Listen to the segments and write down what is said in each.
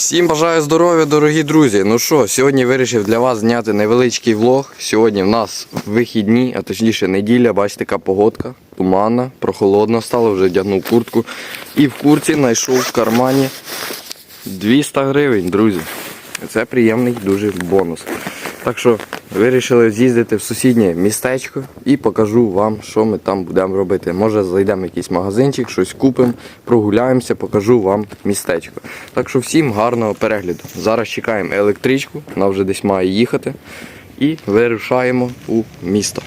Всім бажаю здоров'я, дорогі друзі. Ну що, сьогодні вирішив для вас зняти невеличкий влог. Сьогодні в нас вихідні, а точніше неділя, бачите, така погодка, туманна, прохолодно стало, вже вдягнув куртку. І в курці знайшов в кармані 200 гривень, друзі. Це приємний дуже бонус. Так що вирішили з'їздити в сусіднє містечко і покажу вам, що ми там будемо робити. Може зайдемо в якийсь магазинчик, щось купимо, прогуляємося, покажу вам містечко. Так що всім гарного перегляду. Зараз чекаємо електричку, вона вже десь має їхати. І вирушаємо у місто.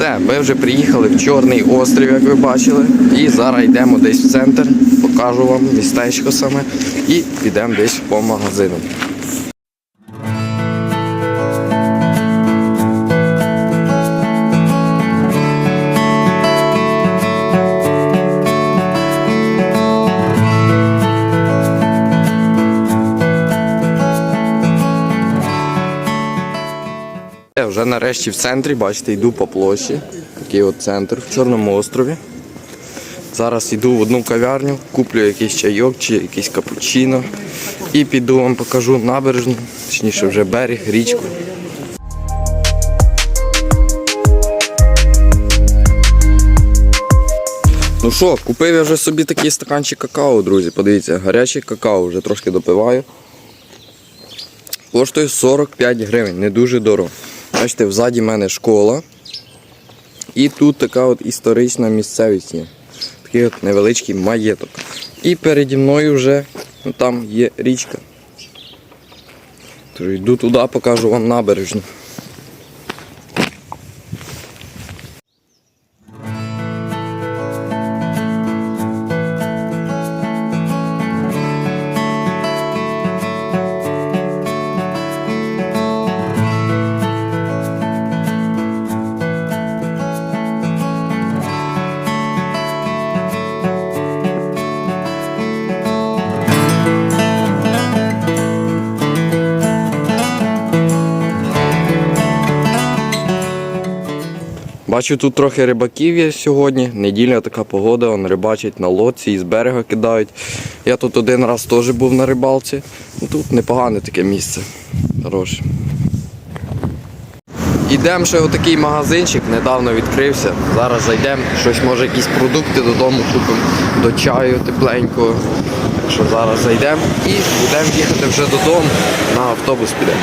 Все, ми вже приїхали в Чорний острів, як ви бачили. І зараз йдемо десь в центр, покажу вам містечко саме і підемо десь по магазинам. Я вже нарешті в центрі, бачите, йду по площі. Такий от центр в Чорному острові. Зараз йду в одну кав'ярню, куплю якийсь чайок чи якийсь капучино і піду вам покажу набережну, точніше вже берег, річку. Ну що, купив я вже собі такий стаканчик какао, друзі. Подивіться, гаряче какао вже трошки допиваю. Коштує 45 гривень, не дуже дорого. Бачите, взаді мене школа. І тут така от історична місцевість є. Такий от невеличкий маєток. І переді мною вже там є річка. Тож йду туди, покажу вам набережну. Бачу, тут трохи рибаків є сьогодні. Неділя така погода, он рибачать на лодці і з берега кидають. Я тут один раз теж був на рибалці. Ну, Тут непогане таке місце. Хороше. Ідемо ще в такий магазинчик, недавно відкрився. Зараз зайдемо, щось може якісь продукти додому купимо до чаю тепленького. Що зараз зайдемо і будемо їхати вже додому, на автобус підемо.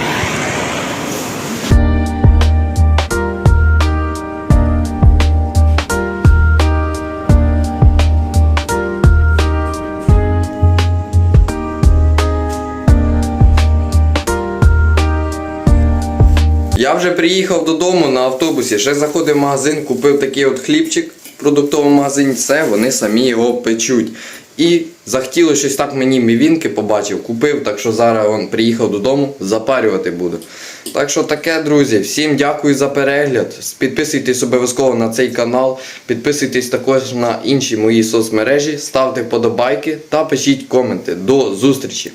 Я вже приїхав додому на автобусі, ще заходив в магазин, купив такий от хлібчик в продуктовому магазині, все, вони самі його печуть. І захотіло щось так мені мівінки побачив, купив, так що зараз он приїхав додому, запарювати буду. Так що таке, друзі, всім дякую за перегляд. Підписуйтесь обов'язково на цей канал, підписуйтесь також на інші мої соцмережі, ставте вподобайки та пишіть коменти. До зустрічі!